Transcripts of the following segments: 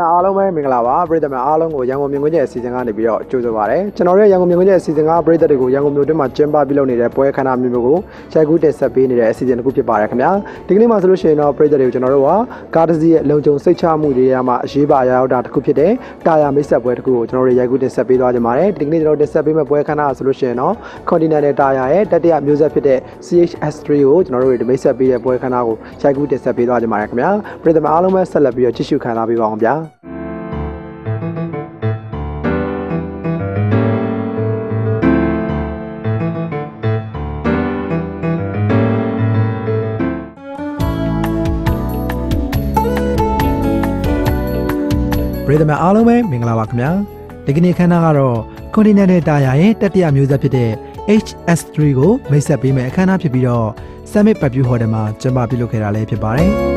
များအားလုံးပဲမင်္ဂလာပါပရိသတ်များအားလုံးကိုရန်ကုန်မြင်ကွင်းကျဲအစီအစဉ်ကနေပြီးတော့ကြိုဆိုပါရစေကျွန်တော်တို့ရဲ့ရန်ကုန်မြင်ကွင်းကျဲအစီအစဉ်ကပရိသတ်တွေကိုရန်ကုန်မြို့တွင်းမှာကျင်းပပြုလုပ်နေတဲ့ပွဲခန်းနာမျိုးမျိုးကိုရိုက်ကူးတင်ဆက်ပေးနေတဲ့အစီအစဉ်တစ်ခုဖြစ်ပါတယ်ခင်ဗျာဒီကနေ့မှာဆိုလို့ရှိရင်တော့ပရိသတ်တွေကိုကျွန်တော်တို့ကကားတစ်စီးရဲ့လုံခြုံစိတ်ချမှုတွေရမှာအရေးပါအရာရောက်တာတစ်ခုဖြစ်တဲ့တာယာမိတ်ဆက်ပွဲတစ်ခုကိုကျွန်တော်တို့ရိုက်ကူးတင်ဆက်ပေးသွားကြပါတယ်ဒီကနေ့ကျွန်တော်တို့တင်ဆက်ပေးမယ့်ပွဲခန်းနာဆိုလို့ရှိရင်တော့ Continental Tire ရဲ့တတိယမျိုးဆက်ဖြစ်တဲ့ CHS3 ကိုကျွန်တော်တို့ဒီမိတ်ဆက်ပေးတဲ့ပွဲခန်းနာကိုရိုက်ကူးတင်ဆက်ပေးသွားကြပါတယ်ခင်ဗျာပရိသတ်များအားလုံးပဲဆက်လက်ပြီးတော့ကြည့်ရှုခံစားပေးပါအောင်ဗျာ ပရိသတ်များအားလုံးပဲမင်္ဂလာပါခင်ဗျာဒီကနေ့ခန်းနာကတော့ Continental Tire ရဲ့တတိယမျိုးဆက်ဖြစ်တဲ့ HS3 ကိုမိတ်ဆက်ပေးမယ့်အခမ်းအနားဖြစ်ပြီးတော့ Summit Pavilion Hotel မှာကျင်းပပြုလုပ်ခဲ့တာလည်းဖြစ်ပါတယ်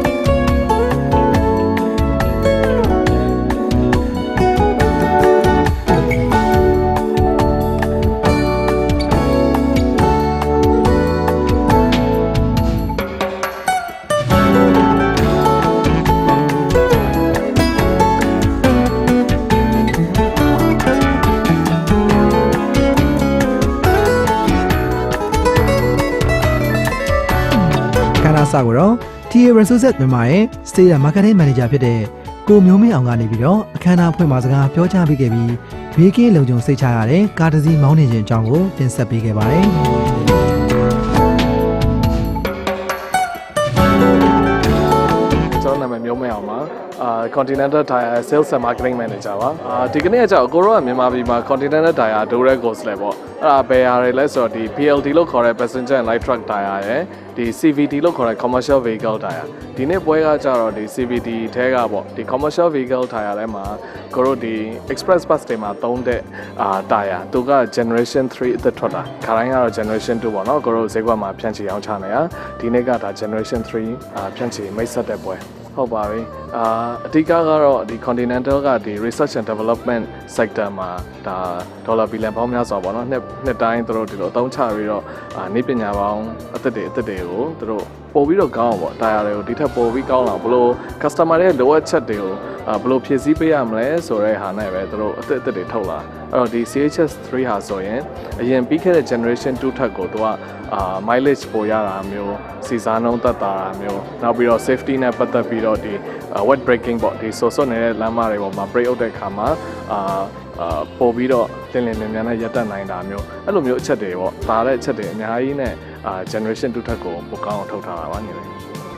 န်းနာစကိုတော့ TA Resources မြန်မာရဲ့ State Marketing Manager ဖြစ်တဲ့ကိုမျိုးမင်းအောင်ကနေပြီးတော့အခမ်းအနားဖွင့်မှာစကားပြောကြားပေးခဲ့ပြီးဘေးကင်းလုံခြုံစိတ်ချရတဲ့ကားတစ်စီးမောင်းနေခြင်းအကြောင်းကိုတင်ဆက်ပေးခဲ့ပါတယ် မည်မျိုးမအောင်ပါအာ Continental Tire Sales and Marketing Manager ပါအာဒီကနေ့ကကြောက်ကိုရောကမြန်မာပြည်မှာ Continental Tire Direct Course လဲပေါ့အဲ့ဒါဘယ်ဟာတွေလဲဆိုတော့ဒီ PLT လို့ခေါ်တဲ့ Passenger and Light Truck Tire ရယ်ဒီ CVT လို့ခေါ်တဲ့ Commercial Vehicle Tire ဒီနေ့ပွဲကကြတော့ဒီ CVT ထဲကပေါ့ဒီ Commercial Vehicle Tire ထဲမှာကိုရောဒီ Express Bus တွေမှာသုံးတဲ့အာ Tire သူက Generation 3အသက်ထွက်တာခါတိုင်းကတော့ Generation 2ပေါ့နော်ကိုရောဈေးကွက်မှာဖြန့်ချီအောင်ချနေတာဒီနေ့ကဒါ Generation 3အာဖြန့်ချီမိတ်ဆက်တဲ့ပွဲ ဟုတ်ပါပြီအာအဓိကကတော့ဒီ Continental ကဒီ research and development sector မှာဒါဒေါ်လာဘီလီယံပေါင်းများစွာပေါ့နော်နှစ်နှစ်တိုင်းသူတို့ဒီလိုအသုံးချပြီးတော့အာနေပညာပေါင်းအသက်တွေအသက်တွေကိုသူတို့ ပို့ပြီးတော့ကောင်းအောင်ပေါ့တာယာတွေကိုဒီထက်ပို့ပြီးကောင်းအောင်ဘလို့ customer ရဲ့လိုအပ်ချက်တွေကိုအာဘလို့ဖြည့်ဆည်းပေးရမလဲဆိုတဲ့ဟာနဲ့ပဲသူတို့အသက်အသက်တွေထုတ်လာအဲ့တော့ဒီ CHS 3ဟာဆိုရင်အရင်ပြီးခဲ့တဲ့ generation 2ထက်ကိုသူကအာ mileage ပိုရတာမျိုးစီစားနှုန်းသက်သာတာမျိုးနောက်ပြီးတော့ safety နဲ့ပတ်သက်ပြီးတော့ဒီ wet braking ပေါ့ဒီဆိုဆွနေတဲ့လမ်းမတွေပေါ်မှာ brake အုပ်တဲ့ခါမှာအာအာပို့ပြီးတော့လင်းလင်းမြန်မြန်နဲ့ရပ်တန့်နိုင်တာမျိုးအဲ့လိုမျိုးအချက်တွေပေါ့ဒါတဲ့အချက်တွေအများကြီးနဲ့ အာ generation 2ထက်ကိုပိုကောင်းအောင်ထုတ်ထားတာပါညီလေး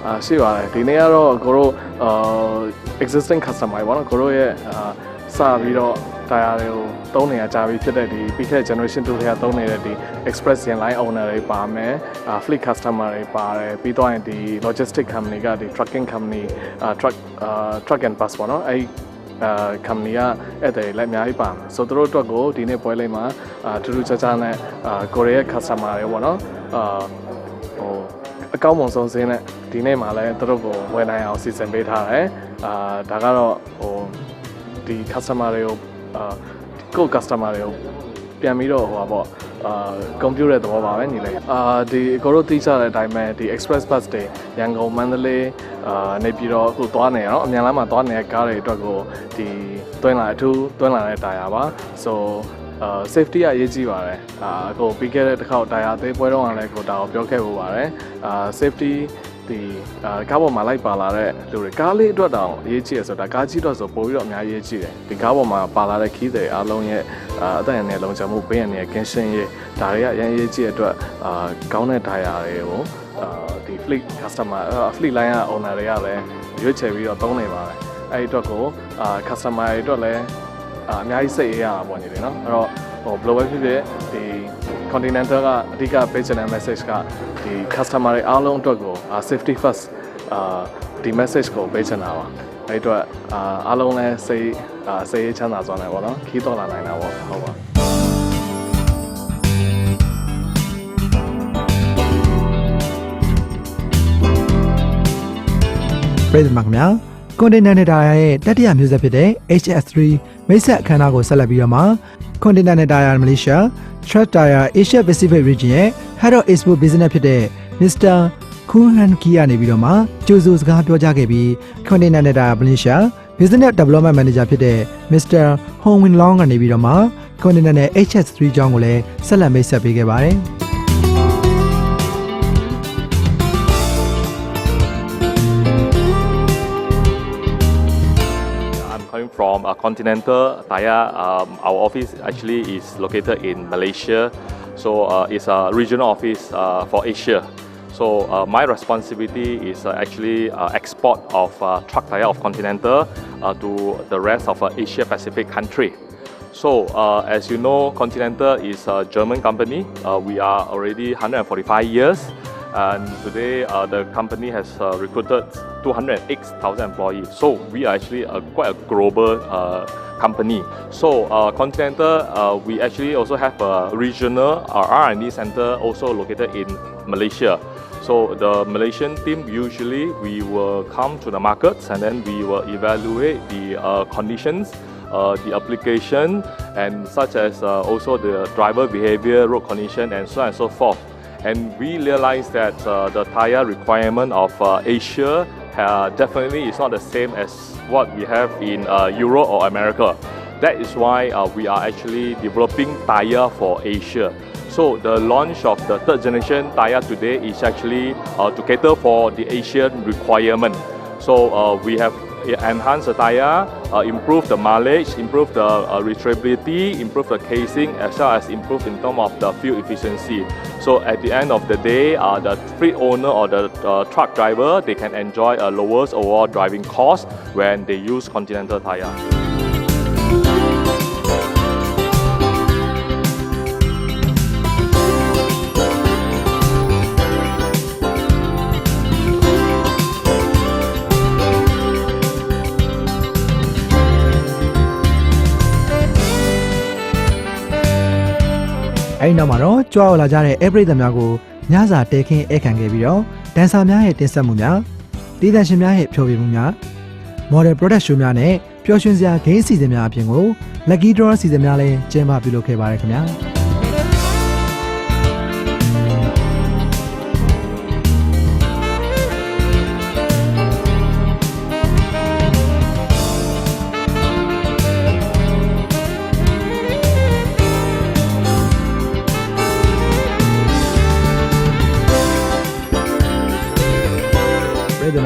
အာရှိပါတယ်ဒီနေ့ကတော့ကိုတို့အာ existing customer တွေပေါ့နော်ကိုတို့ရဲ့အာစပြီးတော့ tire တွေကိုသုံးနေရကြပြီဖြစ်တဲ့ဒီပြီးခဲ့တဲ့ generation 2တွေကသုံးနေတဲ့ဒီ express line line owner တွေပါမယ်အာ fleet customer တွေပါတယ်ပြီးတော့ရင်ဒီ logistic company ကဒီ trucking company အာ truck အာ truck and bus ပေါ့နော်အဲ့ဒီ အာ company ကအဲ့တဲ့လည်းအများကြီးပါမယ်ဆိုတော့တို့အတွက်ကိုဒီနေ့ပွဲလေးမှာအာထူးထူးခြားခြားနဲ့အာကိုရီးယား customer တွေပေါ့နော်အာဟိုအကောင်းမွန်ဆုံးစင်းနဲ့ဒီနေ့မှာလည်းတို့ကိုဝယ်နိုင်အောင်စီစဉ်ပေးထားတယ်အာဒါကတော့ဟိုဒီ customer တွေကိုအာကိုယ့် customer တွေကိုပြန်ပြီးတော့ဟိုပါပေါ့ အာကွန်ပျူတာသဘောပါပဲညီလေးအာဒီကိုတို့သိကြတဲ့အတိုင်းပဲဒီ express bus တွေရန်ကုန်မန္တလေးအာနေပြည်တော်အခုသွားနေရအောင်အမြန်လမ်းမှာသွားနေတဲ့ကားတွေအတွက်ကိုဒီတွင်းလာအထူးတွင်းလာတဲ့တာယာပါ so အာ safety ကအရေးကြီးပါတယ်အာကိုပြီးခဲ့တဲ့တစ်ခေါက်တာယာအသေးပွဲတော့ကလည်းကိုဒါကိုပြောခဲ့ဖို့ပါတယ်အာ safety ဒီအာကားပေါ်မှာလိုက်ပါလာတဲ့လူတွေကားလေးအတွက်တောင်အရေးကြီးရဆိုတော့ကားကြီးတော့ဆိုပို့ပြီးတော့အများကြီးအရေးကြီးတယ်ဒီကားပေါ်မှာပါလာတဲ့ခီးတွေအားလုံးရဲ့အာအသက်အန္တရာယ်လုံခြုံမှုဘေးအန္တရာယ်ကင်းရှင်းရေးဒါတွေကအရင်အရေးကြီးတဲ့အတွက်အာကောင်းတဲ့ tire တွေကိုအာဒီ fleet customer အာ fleet line က owner တွေကလည်းရွေးချယ်ပြီးတော့သုံးနေပါတယ်အဲ့ဒီအတွက်ကိုအာ customer တွေအတွက်လည်းအာအများကြီးစိတ်အေးရတာပေါ့ညီလေးနော်အဲ့တော့ ဟိုဘယ်လိုပဲဖြစ်ဖြစ်ဒီ Continental ကအဓိကပေးချင်တဲ့ message ကဒီ customer တွေအားလုံးအတွက်ကိုအာ safety first အာဒီ message ကိုပေးချင်တာပါအဲ့အတွက်အာအားလုံးလည်းစိတ်အာစိတ်ရေးချမ်းသာစွာနဲ့ပေါ့နော်ခီးတော်လာနိုင်တာပေါ့ဟုတ်ပါပရိသ တ်မခင်ဗျာ Continental Tire ရဲ့တတိယမျိုးဆက်ဖြစ်တဲ့ HS3 မိတ်ဆက်အခမ်းအနားကိုဆက်လက်ပြီးတော့မှ Continental Tire Malaysia Truck Tire Asia Pacific Region ရဲ့ Head of Export Business ဖြစ်တဲ့ Mr. Kun Han Ki ကနေပြီးတော့မှကြိုးစိုးစကားပြောကြားခဲ့ပြီး Continental Tire Malaysia Business Development Manager ဖြစ်တဲ့ Mr. Hong Win Long ကနေပြီးတော့မှ Continental နဲ့ HS3 ကျောင်းကိုလည်းဆက်လက်မိတ်ဆက်ပေးခဲ့ပါတယ် from uh, Continental Taya. Um, our office actually is located in Malaysia, so uh, it's a regional office uh, for Asia. So uh, my responsibility is uh, actually uh, export of truck tire of Continental to the rest of Asia Pacific country. So as you know, Continental is a German company. We are already 145 years. And today, uh, the company has uh, recruited 208,000 employees. So we are actually a, quite a global uh, company. So uh, Continental, uh, we actually also have a regional uh, R&D center also located in Malaysia. So the Malaysian team usually we will come to the markets and then we will evaluate the conditions uh, the application and such as uh, also the driver behavior, road condition, and so on and so forth. And we realize that uh, the tire requirement of uh, Asia uh, definitely is not the same as what we have in Europe or America. That is why we are actually developing tire for Asia. So the launch of the third generation tire today is actually uh, to cater for the Asian requirement. So uh, we have enhanced the tire, uh, improve the mileage, improve the uh, retrievability, improve the casing, as well as improve in terms of the fuel efficiency. So at the end of the day, uh, the fleet owner or the uh, truck driver, they can enjoy a lowest overall driving cost when they use Continental tire. အဲဒီနောက်မှာတော့ကြွားရောက်လာကြတဲ့အဲပရိသတ်များကိုညစာတဲခင်းဧကန်ခဲ့ပြီးတော့ဒန်ဆာများရဲ့တင်ဆက်မှုများဒေသရှင်များရဲ့ဖျော်ဖြေမှုများ model product show များနဲ့ပျော်ရွှင်စရာဂိမ်းအစီအစဉ်များအပြင်ကို lucky draw အစီအစဉ်များလည်းကျင်းပပြုလုပ်ခဲ့ပါတယ်ခင်ဗျာ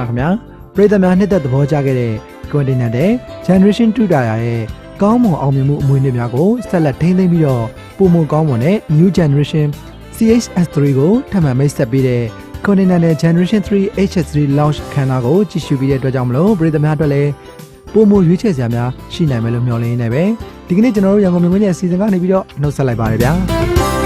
ခင်ဗျာပြည်သူများနှစ်သက်သဘောကျခဲ့တဲ့ Continental တဲ့ Generation 2 Tire ရဲ့ကောင်းမွန်အောင်မြင်မှုအမွေအနှစ်များကိုဆက်လက်ထိန်းသိမ်းပြီးတော့ပုံမကောင်းမွန်တဲ့ New Generation CHS3 ကိုထပ်မံမိတ်ဆက်ပေးတဲ့ Continental Generation 3 HS3 Launch ခန်းနာကိုကြည့်ရှုပြီးတဲ့အတွက်ကြောင့်မလို့ပြည်သူများအတွက်လည်းပုံမရွေးချယ်စရာများရှိနိုင်မယ်လို့မျှော်လင့်နေပဲဒီကနေ့ကျွန်တော်တို့ရန်ကုန်မြို့ရဲ့အစီအစဉ်ကနေပြီးတော့နှုတ်ဆက်လိုက်ပါတယ်ဗျာ